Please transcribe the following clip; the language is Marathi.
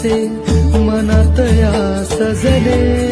असे मनात या सजले.